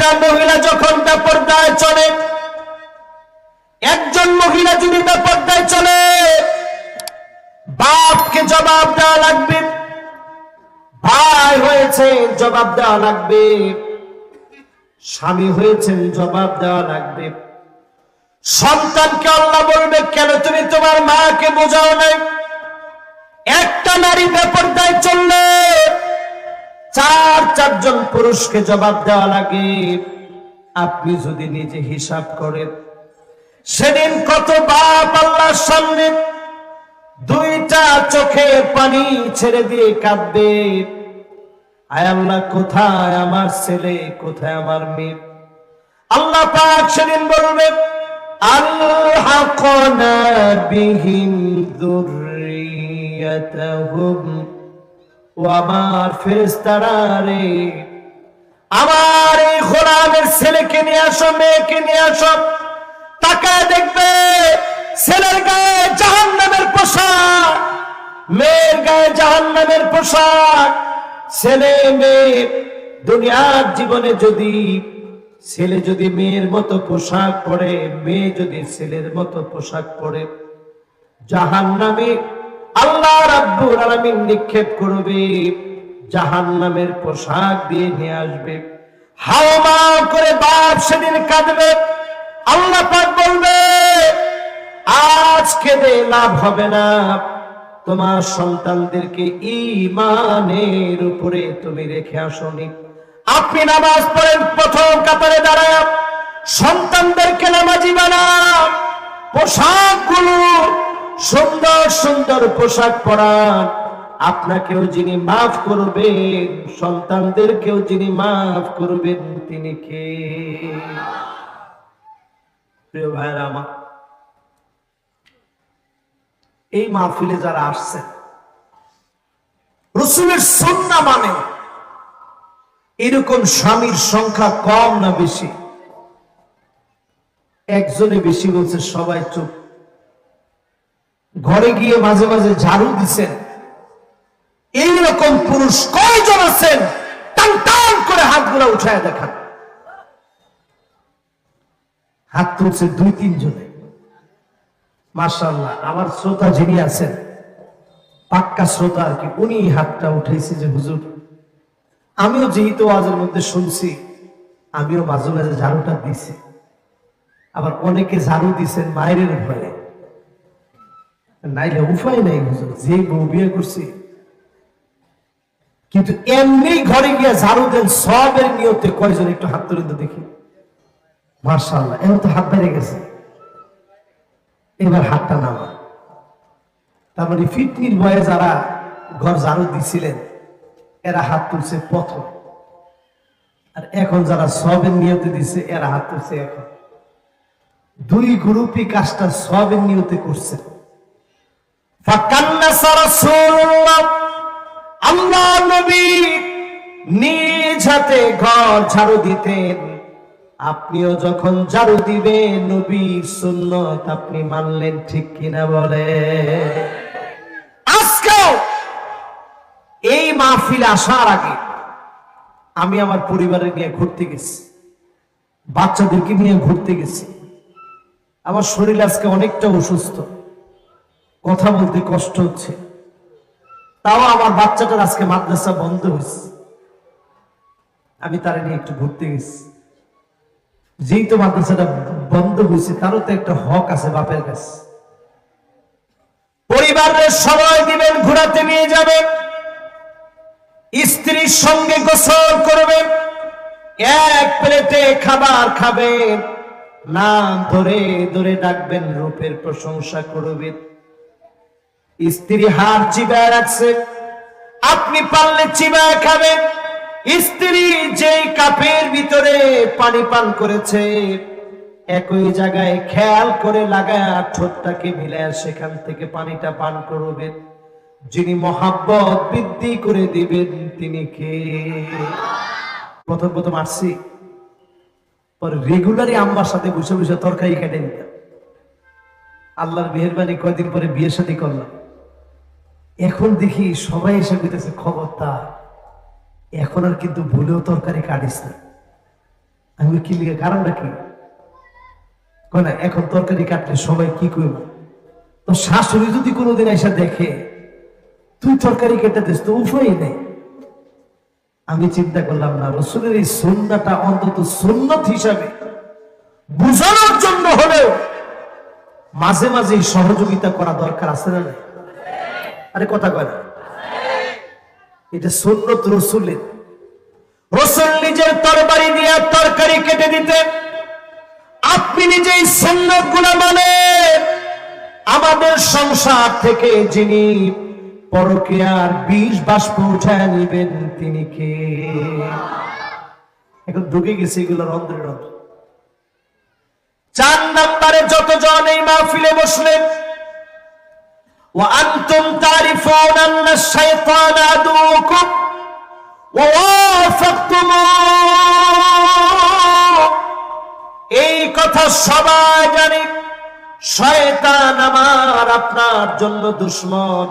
একটা মহিলা যখন বেপরদায় চলে, একজন মহিলা যদি বেপরদায় চলে, বাপকে জবাব দেওয়া লাগবে। ভাই হয়েছে, জবাব দেওয়া লাগবে। স্বামী হয়েছেন জবাব দেওয়া লাগবে। সন্তানকে আল্লাহ বলবে, কেন তুমি তোমার মাকে বোঝাও নাই? একটা নারী বেপরদায় চললে চার, চারজন পুরুষকে জবাব দেওয়া লাগে। আপনি যদি নিজে হিসাব করেন, সেদিন কত বাপ আল্লাহর সামনে দুইটা চোখে পানি ছেড়ে দিয়ে কাঁদবে। আয় আল্লাহ, কোথায় আমার ছেলে? কোথায় আমার মেয়ে? আল্লাহ পাক সেদিন বলবে আল্লাহনা বিহিম যুররিয়াতাহুম ও আমার ফেরেশতারা রে। আমার এই গোলামের ছেলেকে নিয়ে আসো, মেয়েকে নিয়ে আসো। তাকায় দেখবে ছেলের গায়ে জাহান্নামের পোশাক, মেয়ের গায়ে জাহান্নামের পোশাক। ছেলে মেয়ে, দুনিয়ার জীবনে যদি ছেলে যদি মেয়ের মতো পোশাক পরে, মেয়ে যদি ছেলের মতো পোশাক পরে, জাহান্নামে আল্লাহ রাব্বুল আলামিন নিক্ষেপ করবে, জাহান্নামের পোশাক দিয়ে নিয়ে আসবে। হাওমা করে বাপ সেদিন কাঁদবে। আল্লাহ পাক বলবে, আজ কেঁদে লাভ হবে না। তোমার সন্তানদেরকে ইমানের উপরে তুমি রেখে আসনি। আপনি নামাজ পড়েন, প্রথম কাতারে দাঁড়ায়। সন্তানদেরকে নামাজি বানান পোশাকগুলো সুন্দর সুন্দর পোশাক পরান। আপনাকেও যিনি মাফ করবেন, সন্তানদেরকেও যিনি মাফ করবেন, তিনি কে? প্রিয় আমার, এই মাহফিলে যারা আসছেন, রসুলের সন্না মানে এরকম স্বামীর সংখ্যা কম না বেশি? একজনে বেশি বলছে, সবাই চুপ। ঘরে গিয়ে মাঝে মাঝে ঝাড়ু দিছেন। এইরকম পুরুষ কয়জন আছেন? টান টান করে হাতগুলো উঠায় দেখান। হাত তুলছে দুই, তিনজনে। মার্শাল্লাহ আমার শ্রোতা যিনি আছেন, পাক্কা শ্রোতা আর কি, উনি হাতটা উঠেছে যে, হুজুর, আমিও যেহেতু আজের মধ্যে শুনছি, আমিও মাঝে মাঝে ঝাড়ুটা দিছি। আবার অনেকে ঝাড়ু দিছেন মায়ের ভয়ে। নাইলে উপায় নাই যে বউ বিয়ে করছি। কিন্তু এমনি ঘরে গিয়ে ঝাড়ু দেন, সবের নিয়তে কয়জন একটু হাত তুলে তো দেখি। মার্শাল্লাহ এবার তো হাত বেড়ে গেছে। এবার হাতটা নামা। তারপরে ফিটনির বয়ে যারা ঘর ঝাড়ু দিছিলেন, এরা হাত তুলছে প্রথম। আর এখন যারা সবের নিয়তে দিছে, এরা হাত তুলছে এখন। দুই গ্রুপই কাজটা সবের নিয়তে করছে। আপনিও যখন ঝাড়ু দিবেন, নবীর সুন্নত আপনি মানলেন ঠিক কিনা বলে? আজকেও এই মাহফিল আসার আগে আমি আমার পরিবারের নিয়ে ঘুরতে গেছি, বাচ্চাদেরকে নিয়ে ঘুরতে গেছি। আমার শরীর আজকে অনেকটা অসুস্থ। কথা বলতে কষ্ট হচ্ছে। তাও আমার বাচ্চাটার আজকে মাদ্রাসা বন্ধ হয়েছে। আমি তারা নিয়ে একটু ঘুরতে গেছি। যেই তো মাদ্রাসাটা বন্ধ হয়েছে, তারও তো একটা হক আছে বাপের কাছে। পরিবারের সময় দিবেন ঘোরাতে নিয়ে যাবেন। স্ত্রীর সঙ্গে গোসল করবেন। এক প্লেটে খাবার খাবেন। নাম ধরে ধরে ডাকবেন, রূপের প্রশংসা করবেন। স্ত্রী হার চিবায় রাখছে। আপনি পারলে চিবায় খাবেন। স্ত্রী যেই কাপের ভিতরে পানি পান করেছে, একই জায়গায় খেয়াল করে লাগায় ঠোঁটটাকে মিলায় সেখান থেকে পানিটা পান করবেন। যিনি মহাব্বত বৃদ্ধি করে দিবেন, তিনি কে? প্রথম প্রথম আসছি। পরে রেগুলারই আম্মার সাথে বসে বসে তরকারি কেটে নিতাম। আল্লাহর মেহরবানি কয়দিন পরে বিয়ে শাদী করলাম। এখন দেখি সবাই এসে কইতেছে, খবরদার, এখন আর কিন্তু ভুলেও তরকারি কাটিস না। আমি কি লিখে কারণটা কি? না, এখন তরকারি কাটলে সবাই কি করব তো শাশুড়ি যদি কোনোদিন এসে দেখে, তুই তরকারি কেটে দিস, তো উপায় নেই। আমি চিন্তা করলাম, না, রসুলের এই সন্ধ্যাটা অন্তত সুন্নত হিসাবে বুঝানোর জন্য হলেও মাঝে মাঝে সহযোগিতা করা দরকার আছে না নাই? আরে কথা কয় না। এটা সুন্নত রসুলের। রসুল নিজের তরবারি দিয়ে তরকারি কেটে দিতেন। আপনি নিজেই সুন্নতগুলা মানে আমাদের সংসার থেকে যিনি পরকিয়ার বিষ বাষ্প উঠায় নিবেন, তিনি কে? এখন ঢুকে গেছে এগুলোর অন্তরের অন্তর চার নম্বরে যতজন এই মাহফিলে বসলেন وأنتم تعرفون أن الشيطان عدوكم ووافقتموه এই কথা সবাই জানে শয়তান আমার আপনার জন্য দুশ্মন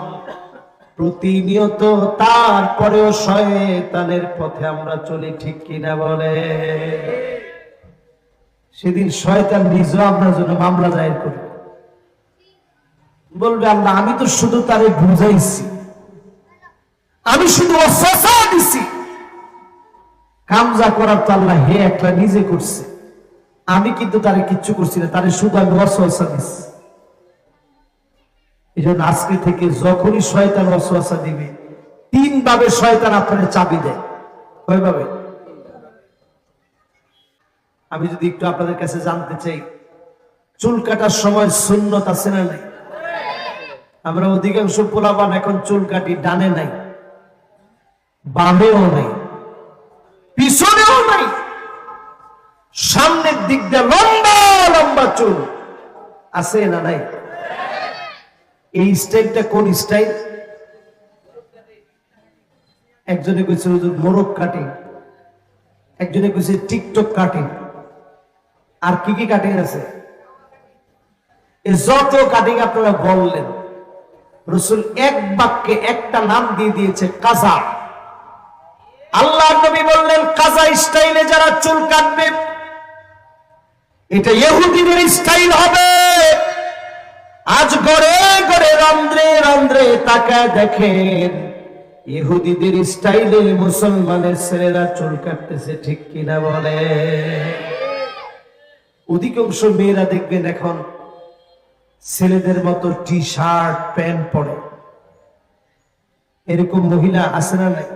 প্রতিনিয়ত তারপরেও শয়তানের পথে আমরা চলি ঠিক কিনা বলে সেদিন শয়তান নিজেও আপনার জন্য মামলা দায়ের করবে বলবে, আল্লাহ, আমি তো শুধু তারে বুঝাইছি। আমি শুধু দিছি। কামজা করার তো আল্লাহ হে একটা নিজে করছে। আমি কিন্তু তারে কিচ্ছু করছি না, তারে শুধু আমি অসহসা দিচ্ছি এই জন্য আজকে থেকে যখনই শয়তান অসহসা দিবে তিন ভাবে শয়তান আপনার চাবি দেয়। কয়ভাবে? আমি যদি একটু আপনাদের কাছে জানতে চাই, চুল কাটার সময় সুন্নত আছে না নাই? আমরা অধিকাংশ পোলাবান এখন চুল কাটি ডানে নাই, বামেও নাই, পিছনেও নাই। সামনের দিক দিয়ে লম্বা লম্বা চুল আছে না নাই? এই স্টাইলটা কোন স্টাইল? একজনে কইছে, হুজুর, মোরগ কাটিং। একজনে কইছে, টিকটক কাটিং। আর কি কি কাটিং আছে? যত কাটিং আপনারা বললেন রসুল এক বাক্যে একটা নাম দিয়ে দিয়েছে, কাজা। আল্লাহ নবী বললেন, কাজা স্টাইলে যারা চুল কাটবে, এটা ইহুদিদের স্টাইল হবে। আজ গড়ে গড়ে, রন্ধ্রে রন্ধ্রে তাকায় দেখেন, ইহুদিদের স্টাইলে মুসলমানের ছেলেরা চুল কাটতেছে, ঠিক কিনা বলে অধিকাংশ মেয়েরা দেখবেন এখন ছেলেদের মতো টি শার্ট প্যান্ট পরে। এরকম মহিলা আছে না নাই?